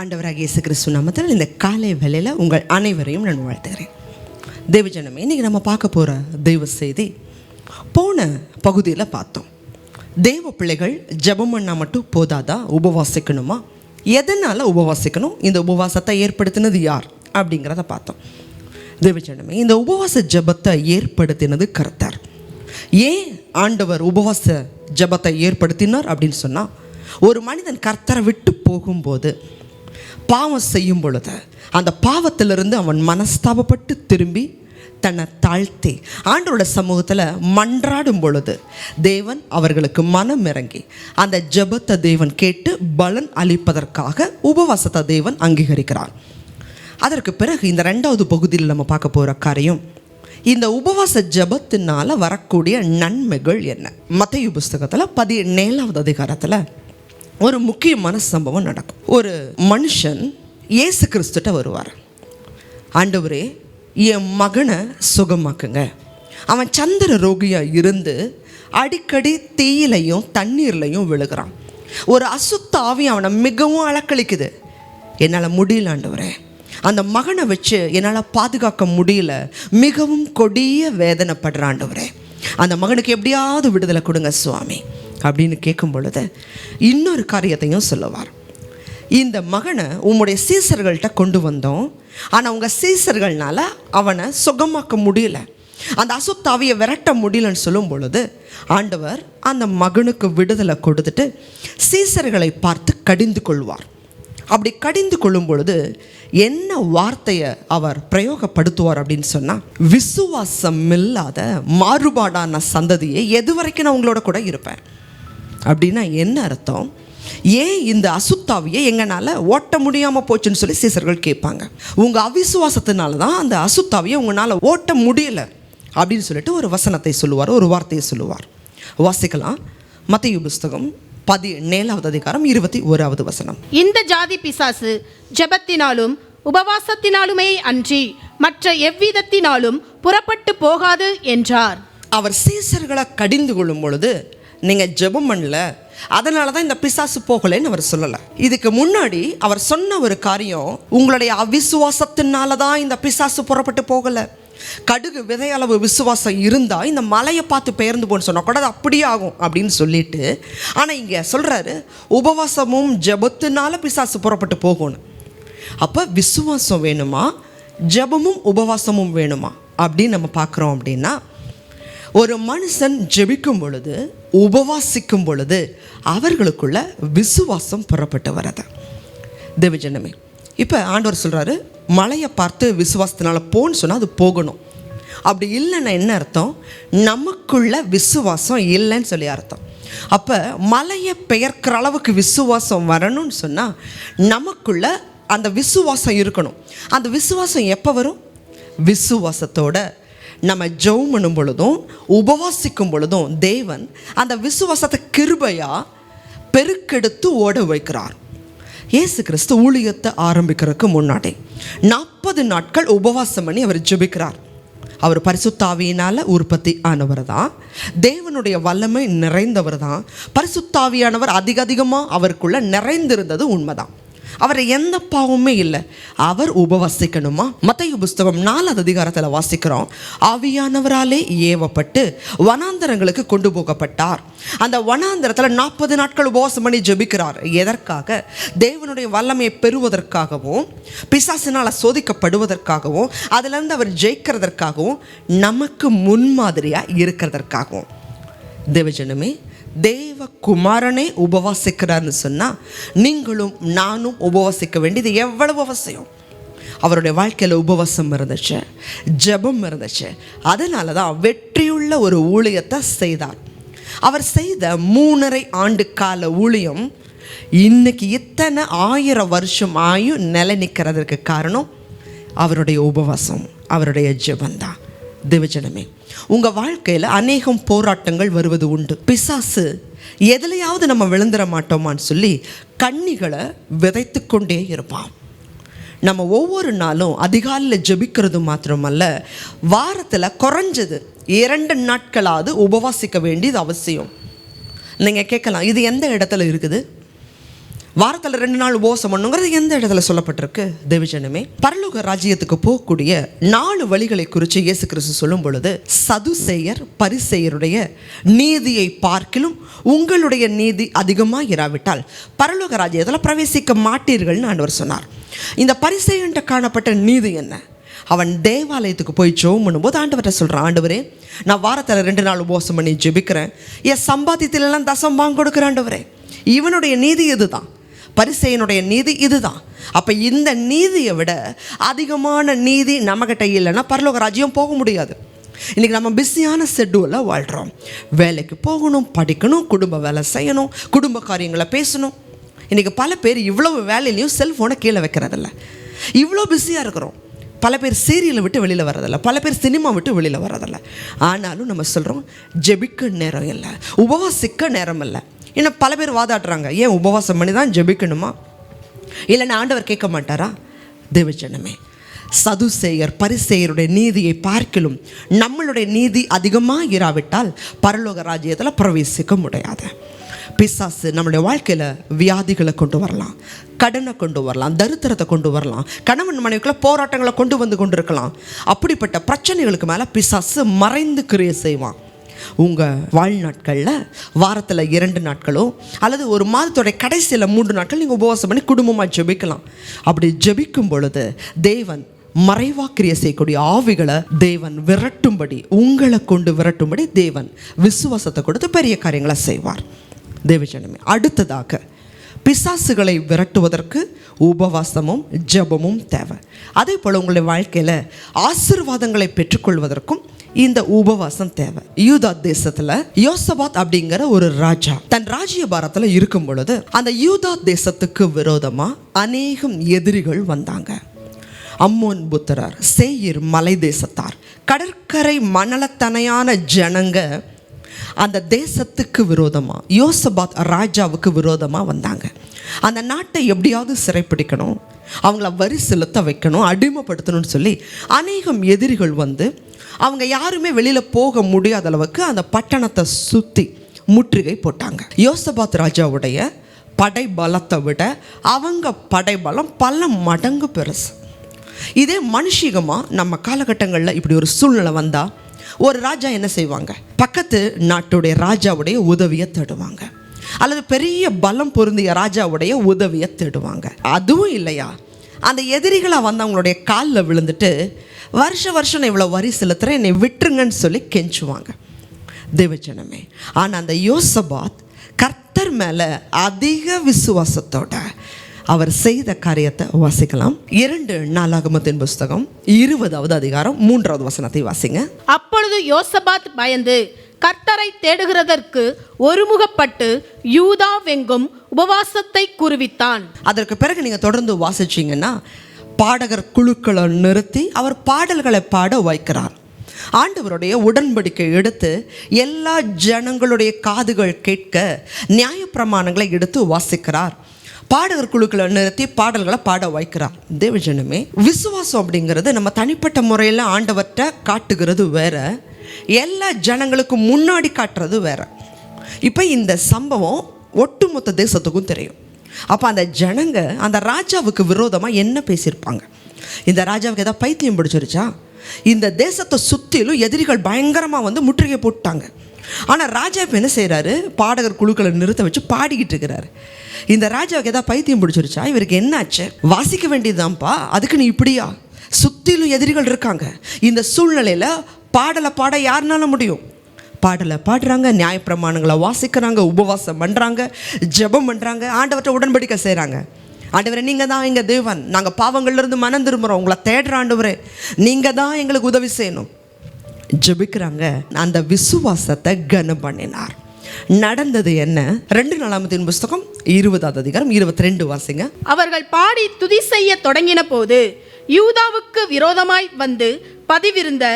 ஆண்டவராக இயேசு கிறிஸ்து நாமத்தில் இந்த காலை வேலையில் உங்கள் அனைவரையும் நான் வாழ்த்துகிறேன். தேவஜனமே இன்றைக்கி நம்ம பார்க்க போகிற தெய்வ செய்தி போன பகுதியில் பார்த்தோம். தெய்வ பிள்ளைகள் ஜெபம் பண்ணால் மட்டும் போதாதா? உபவாசிக்கணுமா? எதனால் உபவாசிக்கணும்? இந்த உபவாசத்தை ஏற்படுத்தினது யார்? அப்படிங்கிறத பார்த்தோம். தேவஜனமே இந்த உபவாச ஜெபத்தை ஏற்படுத்தினது கர்த்தர். ஏன் ஆண்டவர் உபவாச ஜெபத்தை ஏற்படுத்தினார் அப்படின்னு சொன்னால் ஒரு மனிதன் கர்த்தரை விட்டு போகும்போது பாவம் செய்யும் பொழுது அந்த பாவத்திலிருந்து அவன் மனஸ்தாபப்பட்டு திரும்பி தன்னை தாழ்த்தி ஆண்டோட சமூகத்தில் மன்றாடும் பொழுது தேவன் அவர்களுக்கு மனம் இறங்கி அந்த ஜெபத்தை தேவன் கேட்டு பலன் அளிப்பதற்காக உபவாசத்தை தேவன் அங்கீகரிக்கிறார். அதற்கு பிறகு இந்த ரெண்டாவது பகுதியில் நம்ம பார்க்க போகிற காரியம் இந்த உபவாச ஜபத்தினால் வரக்கூடிய நன்மைகள் என்ன? மத்திய புஸ்தகத்தில் பதினேழாவது அதிகாரத்தில் ஒரு முக்கியமான சம்பவம் நடக்கும். ஒரு மனுஷன் இயேசு கிறிஸ்துட்ட வருவார். ஆண்டவரே என் மகனை சுகமாக்குங்க. அவன் சந்திர ரோகியாக இருந்து அடிக்கடி தீயிலையும் தண்ணீர்லையும் விழுகிறான். ஒரு அசுத்தாவி அவனை மிகவும் அலக்களிக்குது என்னால் முடியல ஆண்டவரே. அந்த மகனை வச்சு என்னால் பாதுகாக்க முடியல. மிகவும் கொடிய வேதனைப்படுற ஆண்டவரே. அந்த மகனுக்கு எப்படியாவது விடுதலை கொடுங்க சுவாமி. அப்படின்னு கேட்கும் பொழுது இன்னொரு காரியத்தையும் சொல்லுவார். இந்த மகனை உம்முடைய சீசர்கள்ட்ட கொண்டு வந்தோம். ஆனால் உங்கள் சீசர்கள்னால அவனை சுகமாக்க முடியல. அந்த அசுத்தாவியை விரட்ட முடியலன்னு சொல்லும் பொழுது ஆண்டவர் அந்த மகனுக்கு விடுதலை கொடுத்துட்டு சீசர்களை பார்த்து கடிந்து கொள்வார். அப்படி கடிந்து கொள்ளும் பொழுது என்ன வார்த்தையை அவர் பிரயோகப்படுத்துவார் அப்படின்னு சொன்னால் விசுவாசம் இல்லாத மாறுபாடான சந்ததியை எது வரைக்கும் நான் உங்களோட கூட இருப்பேன். அப்படின்னா என்ன அர்த்தம்? ஏன் இந்த அசுத்தாவியை எங்களால் ஓட்ட முடியாமல் போச்சுன்னு சொல்லி சீசர்கள் கேட்பாங்க. உங்கள் அவிசுவாசத்தினால தான் அந்த அசுத்தாவியை உங்களால் ஓட்ட முடியல அப்படின்னு சொல்லிட்டு ஒரு வசனத்தை சொல்லுவார் ஒரு வார்த்தையை சொல்லுவார். வாசிக்கலாம். மத்திய புஸ்தகம் பதினேழாவது அதிகாரம் இருபத்தி ஓராவது வசனம். இந்த ஜாதி பிசாசு ஜெபத்தினாலும் உபவாசத்தினாலுமே அன்றி மற்ற எவ்விதத்தினாலும் புறப்பட்டு போகாது என்றார். அவர் சீசர்களை கடிந்து கொள்ளும் பொழுது நீங்கள் ஜெபம் பண்ணல அதனால தான் இந்த பிசாசு போகலைன்னு அவர் சொல்லலை. இதுக்கு முன்னாடி அவர் சொன்ன ஒரு காரியம் உங்களுடைய அவிசுவாசத்தினால தான் இந்த பிசாசு புறப்பட்டு போகலை. கடுகு விதையளவு விசுவாசம் இருந்தால் இந்த மலையை பார்த்து பெயர்ந்து போன்னு சொன்னால் கூட அது அப்படியே ஆகும் அப்படின்னு சொல்லிட்டு ஆனால் இங்கே சொல்கிறாரு உபவாசமும் ஜபத்தினால பிசாசு புறப்பட்டு போகணும் அப்போ விசுவாசம் வேணுமா? ஜெபமும் உபவாசமும் வேணுமா? அப்படின்னு நம்ம பார்க்குறோம் அப்படின்னா ஒரு மனுஷன் ஜெபிக்கும் பொழுது உபவாசிக்கும் பொழுது அவர்களுக்குள்ள விசுவாசம் புறப்பட்டு வரது தேவஜனமே இப்போ ஆண்டவர் சொல்கிறாரு மலையை பார்த்து விசுவாசத்தினால போன்னு சொன்னால் அது போகணும். அப்படி இல்லைன்னா என்ன அர்த்தம்? நமக்குள்ள விசுவாசம் இல்லைன்னு சொல்லி அர்த்தம். அப்போ மலையை பெயர்க்கிற அளவுக்கு விசுவாசம் வரணும்னு சொன்னால் நமக்குள்ள அந்த விசுவாசம் இருக்கணும். அந்த விசுவாசம் எப்போ வரும்? விசுவாசத்தோட நம்ம ஜெபம் பண்ணும் பொழுதும் உபவாசிக்கும் பொழுதும் தேவன் அந்த விசுவாசத்தை கிருபையாக பெருக்கெடுத்து ஓட வைக்கிறார். இயேசு கிறிஸ்து ஊழியத்தை ஆரம்பிக்கிறதுக்கு முன்னாடி நாற்பது நாட்கள் உபவாசம் பண்ணி அவர் ஜெபிக்கிறார். அவர் பரிசுத்தாவியினால் உற்பத்தி ஆனவர் தான் தேவனுடைய வல்லமை நிறைந்தவர் தான் பரிசுத்தாவியானவர் அதிக அதிகமாக அவருக்குள்ளே நிறைந்திருந்தது உண்மைதான். அவர் எந்த பாவமே இல்லை. அவர் உபவசிக்கணுமா? மத்திய புஸ்தகம் நாலாவது அதிகாரத்தில் வாசிக்கிறோம். ஆவியானவராலே ஏவப்பட்டு வனாந்தரங்களுக்கு கொண்டு போகப்பட்டார். அந்த வனாந்தரத்தில் நாற்பது நாட்கள் உபவாசம் பண்ணி ஜெபிக்கிறார். எதற்காக? தேவனுடைய வல்லமையை பெறுவதற்காகவும் பிசாசினால் சோதிக்கப்படுவதற்காகவும் அதிலிருந்து அவர் ஜெயிக்கிறதற்காகவும் நமக்கு முன்மாதிரியாக இருக்கிறதற்காகவும். தேவஜனமே தேவ குமாரனே உபவாசிக்கிறார்னு சொன்னால் நீங்களும் நானும் உபவாசிக்க வேண்டியது எவ்வளவு அவசியம்? அவருடைய வாழ்க்கையில் உபவாசம் இருந்துச்சு ஜெபம் இருந்துச்சு. அதனால தான் வெற்றியுள்ள ஒரு ஊழியத்தை செய்தார். அவர் செய்த மூணரை ஆண்டு கால ஊழியம் இன்னைக்கு இத்தனை ஆயிரம் வருஷம் ஆயும் நிலை நிற்கிறதுக்கு காரணம் அவருடைய உபவாசம் அவருடைய ஜெபந்தான் தேவஜனமே உங்கள் வாழ்க்கையில் அநேகம் போராட்டங்கள் வருவது உண்டு. பிசாசு எதுலையாவது நம்ம விழுந்துட மாட்டோமான்னு சொல்லி கண்ணிகளை விதைத்து கொண்டே இருப்பான். நம்ம ஒவ்வொரு நாளும் அதிகாலையில் ஜெபிக்கிறது மாத்திரமல்ல வாரத்தில் குறைஞ்சது இரண்டு நாட்களாவது உபவாசிக்க வேண்டியது அவசியம். நீங்கள் கேட்கலாம் இது எந்த இடத்துல இருக்குது? வாரத்தில் ரெண்டு நாள் உபவாசம் பண்ணுங்கிறது எந்த இடத்துல சொல்லப்பட்டிருக்கு? தேவஜனமே பரலோக ராஜ்யத்துக்கு போகக்கூடிய நாலு வழிகளை குறித்து இயேசு கிறிஸ்து சொல்லும் பொழுது சதுசேயர் பரிசெயருடைய நீதியை பார்க்கிலும் உங்களுடைய நீதி அதிகமாக இராவிட்டால் பரலோக ராஜ்யத்தில் பிரவேசிக்க மாட்டீர்கள்னு ஆண்டவர் சொன்னார். இந்த பரிசெயன்ட்ட காணப்பட்ட நீதி என்ன? அவன் தேவாலயத்துக்கு போய் ஜோம் பண்ணும்போது ஆண்டவர்கிட்ட சொல்கிறான் ஆண்டவரே நான் வாரத்தில் ரெண்டு நாள் உபவாசம் பண்ணி ஜெபிக்கிறேன். என் சம்பாத்தியத்திலெல்லாம் தசம் வாங்க கொடுக்குறேன் ஆண்டவரே. இவனுடைய நீதி இதுதான் பரிசையனுடைய நீதி இதுதான். அப்போ இந்த நீதியை விட அதிகமான நீதி நம்மகிட்ட இல்லைன்னா பரலோக ராஜ்யம் போக முடியாது. இன்றைக்கி நம்ம பிஸியான ஷெட்யூலில் வாழ்கிறோம் வேலைக்கு போகணும் படிக்கணும் குடும்ப வேலை செய்யணும் குடும்ப காரியங்களை பேசணும். இன்றைக்கி பல பேர் இவ்வளவு வேலையிலையும் செல்ஃபோனை கீழே வைக்கிறதில்ல. இவ்வளோ பிஸியாக இருக்கிறோம். பல பேர் சீரியலை விட்டு வெளியில் வரதில்ல பல பேர் சினிமா விட்டு வெளியில் வரதில்ல ஆனாலும் நம்ம சொல்கிறோம் ஜெபிக்க நேரம் இல்லை உபவாசிக்க நேரம் இல்லை. இன்னும் பல பேர் வாதாடுறாங்க. ஏன் உபவாசம் பண்ணி தான் ஜெபிக்கணுமா? இல்லைன்னா ஆண்டவர் கேட்க மாட்டாரா? தேவஜனமே சதுசேயர் பரிசேயருடைய நீதியை பார்க்கிலும் நம்மளுடைய நீதி அதிகமாக இராவிட்டால் பரலோக ராஜ்யத்தில் பிரவேசிக்க முடியாது. பிசாசு நம்மளுடைய வாழ்க்கையில் வியாதிகளை கொண்டு வரலாம் கடனை கொண்டு வரலாம் தரித்திரத்தை கொண்டு வரலாம் கணவன் மனைவிக்குள்ள போராட்டங்களை கொண்டு வந்து கொண்டு இருக்கலாம் அப்படிப்பட்ட பிரச்சனைகளுக்கு மேலே பிசாசு மறைந்து கிரியை செய்வான். உங்கள் வாழ்நாட்களில் வாரத்தில் இரண்டு நாட்களோ அல்லது ஒரு மாதத்தோடைய கடைசியில் மூன்று நாட்கள் நீங்கள் உபவாசம் பண்ணி குடும்பமாக ஜெபிக்கலாம். அப்படி ஜெபிக்கும் பொழுது தேவன் மறைவா செய்யக்கூடிய ஆவிகளை தேவன் விரட்டும்படி உங்களை கொண்டு விரட்டும்படி தேவன் விசுவாசத்தை கொடுத்து பெரிய காரியங்களை செய்வார். தேவஜனமே அடுத்ததாக பிசாசுகளை விரட்டுவதற்கு உபவாசமும் ஜெபமும் தேவை. அதே போல் உங்களுடைய வாழ்க்கையில் ஆசீர்வாதங்களை பெற்றுக்கொள்வதற்கும் இந்த உபவாசம் தேவை. யூதா தேசத்துல யோசபாத் அப்படிங்கிற ஒரு ராஜா தன் ராஜ்ய பாரத்துல இருக்கும் பொழுது அந்த யூதா தேசத்துக்கு விரோதமா அநேகம் எதிரிகள் வந்தாங்க. அம்மோன் புத்திரர் சேயிர் மலை தேசத்தார் கடற்கரை மணலத்தனையான ஜனங்க அந்த தேசத்துக்கு விரோதமாக யோசபாத் ராஜாவுக்கு விரோதமாக வந்தாங்க. அந்த நாட்டை எப்படியாவது சிறைப்பிடிக்கணும் அவங்கள வரி செலுத்த வைக்கணும் அடிமைப்படுத்தணும்னு சொல்லி அநேகம் எதிரிகள் வந்து அவங்க யாருமே வெளியில் போக முடியாத அளவுக்கு அந்த பட்டணத்தை சுற்றி முற்றுகை போட்டாங்க. யோசபாத் ராஜாவுடைய படை பலத்தை விட அவங்க படை பலம் பல மடங்கு பெருசு. இதே மனுஷிகமாக நம்ம காலகட்டங்களில் இப்படி ஒரு சூழ்நிலை வந்தால் ஒரு ராஜா என்ன செய்வாங்க? பக்கத்து நாட்டுடைய ராஜாவுடைய உதவியை தேடுவாங்க. அல்லது பெரிய பலம் பொருந்திய ராஜாவுடைய உதவியை தேடுவாங்க. அதுவும் இல்லையா? அந்த எதிரிகளாக வந்தவங்களுடைய காலில் விழுந்துட்டு வருஷ வருஷம் நான் இவ்வளோ வரி செலுத்துகிறேன் என்னை விட்டுருங்கன்னு சொல்லி கெஞ்சுவாங்க. தேவஜனமே ஆனால் அந்த யோசபாத் கர்த்தர் மேலே அதிக விசுவாசத்தோட அவர் செய்த காரியத்தை வாசிக்கலாம். இரண்டு நாளாகமத்தின் புஸ்தகம் இருபதாவது அதிகாரம் மூன்றாவது வசனத்தை வாசிங்க. அப்பொழுது யோசபாத் பயந்து கர்த்தரை தேடுகிறதற்கு ஒருமுகப்பட்டு யூதாவெங்கும் உபவாசத்தை கூறுவித்தான் அதற்கு பிறகு நீங்கள் தொடர்ந்து வாசிச்சீங்கன்னா பாடகர் குழுக்களை நிறுத்தி அவர் பாடல்களை பாட வைக்கிறார். ஆண்டவருடைய உடன்படிக்கை எடுத்து எல்லா ஜனங்களுடைய காதுகள் கேட்க நியாயப்பிரமாணங்களை எடுத்து வாசிக்கிறார். பாடகர் குழுக்களை நிறுத்தி பாடல்களை பாட வைக்கிறார். தேவஜனமே விசுவாசம் அப்படிங்கிறது நம்ம தனிப்பட்ட முறையில் ஆண்டவர்கிட்ட காட்டுகிறது வேற எல்லா ஜனங்களுக்கும் முன்னாடி காட்டுறது வேற. இப்போ இந்த சம்பவம் ஒட்டுமொத்த தேசத்துக்கும் தெரியும். அப்போ அந்த ஜனங்க அந்த ராஜாவுக்கு விரோதமாக என்ன பேசியிருப்பாங்க? இந்த ராஜாவுக்கு எதாவது பைத்தியம் பிடிச்சிருச்சா? இந்த தேசத்தை சுற்றிலும் எதிரிகள் பயங்கரமாக வந்து முற்றுகை போட்டாங்க. ஆனால் ராஜா இப்போ என்ன செய்கிறாரு பாடகர் குழுக்களை நிறுத்த வச்சு பாடிக்கிட்டு இருக்கிறாரு. இந்த ராஜாவுக்கு எதாவது பைத்தியம் பிடிச்சிருச்சா? இவருக்கு என்னாச்சு? வாசிக்க வேண்டியதுதான்ப்பா. அதுக்கு நீ இப்படியா? சுற்றிலும் எதிரிகள் இருக்காங்க. இந்த சூழ்நிலையில் பாடலை பாட யாருனால முடியும்? பாடலை பாடுறாங்க நியாயப்பிரமாணங்களை வாசிக்கிறாங்க உபவாசம் பண்ணுறாங்க ஜெபம் பண்ணுறாங்க ஆண்டவர்கிட்ட உடன்படிக்கை செய்கிறாங்க ஆண்டவரே நீங்கள் தான் எங்கள் தேவன். நாங்கள் பாவங்கள்லேருந்து மனம் திரும்புகிறோம் உங்களை தேடுற ஆண்டவரே நீங்கள் தான் எங்களுக்கு உதவி செய்யணும். ஜெபிக்கிறாங்க. அந்த விசுவாசத்தை கனம் பண்ணினார். நடந்தது என்ன? ரெண்டு நாளாமத்தின் புஸ்தகம் இருபதாவது அதிகாரம் இருபத்தி ரெண்டு வாசிங்க. அவர்கள் பாடி துதி செய்ய தொடங்கின போது யூதாவுக்கு விரோதமாய் வந்து பதிவிருந்த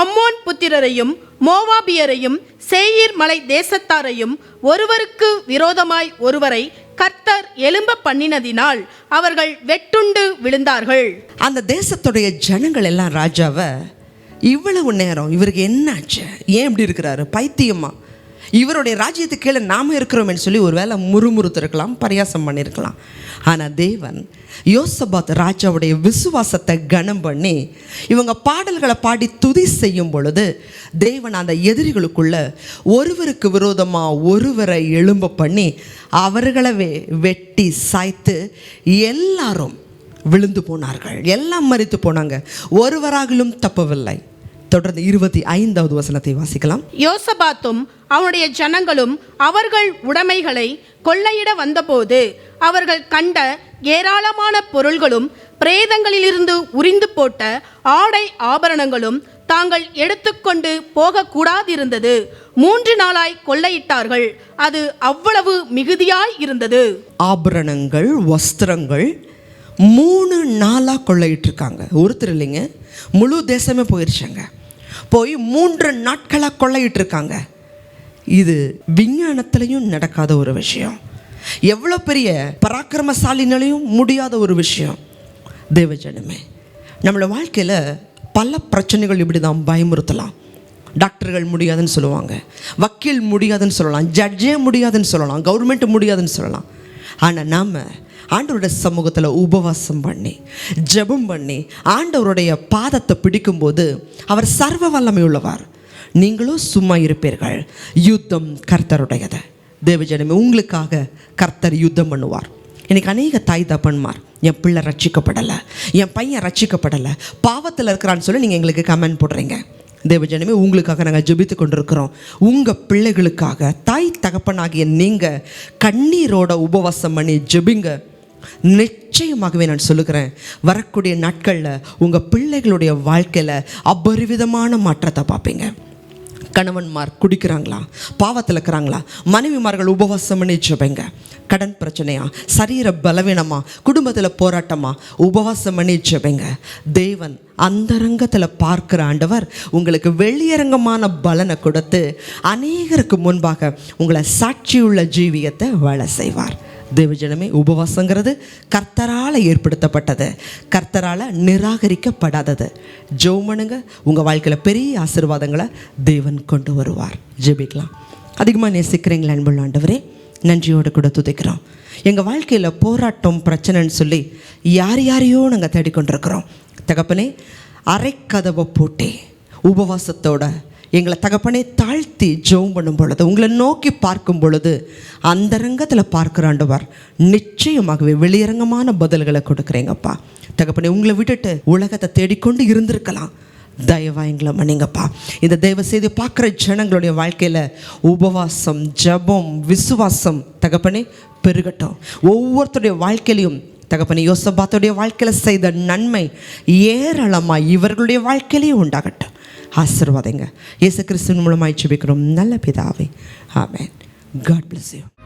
அம்மோன் புத்திரரையும் மோவாபியரையும் சேயீர் மலை தேசத்தாரையும் ஒருவருக்கு விரோதமாய் ஒருவரை கர்த்தர் எலும்ப பண்ணினதினால் அவர்கள் வெட்டுண்டு விழுந்தார்கள். அந்த தேசத்துடைய ஜனங்கள் எல்லாம் ராஜாவை இவ்வளவு நேரம் இவருக்கு என்னாச்சு? ஏன் இப்படி இருக்கிறாரு? பைத்தியமா? இவருடைய ராஜ்யத்துக்கு கீழே நாம இருக்கிறோம்னு சொல்லி ஒரு வேளை முறுமுறுத்திருக்கலாம் பரியாசம் பண்ணியிருக்கலாம் ஆனால் தேவன் யோசபாத் ராஜாவுடைய விசுவாசத்தை கனம் பண்ணி இவங்க பாடல்களை பாடி துதி செய்யும் பொழுது தேவன் அந்த எதிரிகளுக்குள்ள ஒருவருக்கு விரோதமாக ஒருவரை எழும்ப பண்ணி அவர்களவே வெட்டி சாய்த்து எல்லாரும் விழுந்து போனார்கள். எல்லாம் மறித்து போனாங்க. ஒருவராகிலும் தப்பவில்லை. தொடர்ந்து இருபத்தி ஐந்தாவது வசனத்தை வாசிக்கலாம். யோசபாத்தும் அவனுடைய ஜனங்களும் அவர்கள் உடைமைகளை கொள்ளையிட வந்தபோது அவர்கள் கண்ட ஏராளமான பொருள்களும் பிரேதங்களிலிருந்து உரிந்து போட்ட ஆடை ஆபரணங்களும் தாங்கள் எடுத்துக்கொண்டு போகக்கூடாதிருந்தது. மூன்று நாளாய் கொள்ளையிட்டார்கள். அது அவ்வளவு மிகுதியாய் இருந்தது. ஆபரணங்கள் வஸ்திரங்கள் மூணு நாளாக கொள்ளையிட்டிருக்காங்க. ஒருத்தர் இல்லைங்க முழு தேசமே போயிருச்சாங்க. போய் மூன்று நாட்களாக கொள்ளையிட்டிருக்காங்க. இது விஞ்ஞானத்திலையும் நடக்காத ஒரு விஷயம். எவ்வளோ பெரிய பராக்கிரமசாலினாலையும் முடியாத ஒரு விஷயம். தேவஜனமே நம்மளோட வாழ்க்கையில் பல பிரச்சனைகள் இப்படி தான் பயமுறுத்தலாம். டாக்டர்கள் முடியாதுன்னு சொல்லுவாங்க. வக்கீல் முடியாதுன்னு சொல்லலாம். ஜட்ஜே முடியாதுன்னு சொல்லலாம். கவர்மெண்ட் முடியாதுன்னு சொல்லலாம். ஆனால் நாம் ஆண்டவருடைய சமூகத்தில் உபவாசம் பண்ணி ஜெபம் பண்ணி ஆண்டவருடைய பாதத்தை பிடிக்கும்போது அவர் சர்வ வல்லமை உள்ளவர் நீங்களும் சும்மா இருப்பீர்கள். யுத்தம் கர்த்தருடையது. தேவஜனமே உங்களுக்காக கர்த்தர் யுத்தம் பண்ணுவார். எனக்கு அநேக தாய் தப்பன்மார் என் பிள்ளை ரட்சிக்கப்படலை என் பையன் ரட்சிக்கப்படலை பாவத்தில் இருக்கிறான்னு சொல்லி நீங்கள் எங்களுக்கு கமெண்ட் போடுறீங்க. தேவஜனமே உங்களுக்காக நாங்கள் ஜெபித்து கொண்டிருக்கிறோம். உங்கள் பிள்ளைகளுக்காக தாய் தகப்பனாகிய நீங்கள் கண்ணீரோட உபவாசம் பண்ணி ஜெபிங்க. நிச்சயமாகவே நான் சொல்லுகிறேன் வரக்கூடிய நாட்களில் உங்கள் பிள்ளைகளுடைய வாழ்க்கையில் அபரிவிதமான மாற்றத்தை பார்ப்பீங்க. கணவன்மார் குடிக்கிறாங்களா? பாவத்தில் இருக்கிறாங்களா? மனைவிமார்கள் உபவாசம் பண்ணி கடன் பிரச்சனையா? சரீர பலவீனமா? குடும்பத்தில் போராட்டமா? உபவாசம் பண்ணி ஜெபங்க தேவன் அந்தரங்கத்தில் பார்க்கிற ஆண்டவர் உங்களுக்கு வெளியரங்கமான பலனை கொடுத்து அநேகருக்கு முன்பாக உங்களை சாட்சியுள்ள ஜீவியத்தை வாழ செய்வார். தேவஜனமே உபவாசங்கிறது கர்த்தரால் ஏற்படுத்தப்பட்டது. கர்த்தரால் நிராகரிக்கப்படாதது. ஜோமனுங்க உங்கள் வாழ்க்கையில் பெரிய ஆசீர்வாதங்களை தேவன் கொண்டு வருவார். ஜெபிக்கலாம். அதிகமாக நேசிக்கிறீங்களா அன்புள்ள ஆண்டவரே. நன்றியோடு கூட துதிக்கிறோம். எங்கள் வாழ்க்கையில் போராட்டம் பிரச்சனைன்னு சொல்லி யார் யாரையோ நாங்கள் தேடிக்கொண்டிருக்கிறோம். தகப்பனே அரைக்கதவை போட்டே உபவாசத்தோட எங்களை தகப்பனே தாழ்த்தி ஜெபம் பண்ணும் பொழுது உங்களை நோக்கி பார்க்கும் பொழுது அந்தரங்கத்தில் பார்க்குறாண்டவர் நிச்சயமாகவே வெளியரங்கமான பதில்களை கொடுக்குறீங்கப்பா. தகப்பனே உங்களை விட்டுட்டு உலகத்தை தேடிக்கொண்டு இருந்திருக்கலாம். தயவா எங்களை மன்னிங்கப்பா. இந்த தயவு செய்து பார்க்குற ஜனங்களுடைய வாழ்க்கையில் உபவாசம் ஜெபம் விசுவாசம் தகப்பனே பெருகட்டும். ஒவ்வொருத்தருடைய வாழ்க்கையிலையும் தகப்பனை யோசபாத்துடைய வாழ்க்கையில் செய்த நன்மை ஏராளமாக இவர்களுடைய வாழ்க்கையிலையும் உண்டாகட்டும். ஆசிர்வாதங்க. இயேசு கிறிஸ்துவின் மூலமாக ஜெபிக்கிறோம். நல்ல பிதாவே. ஆமேன். God bless you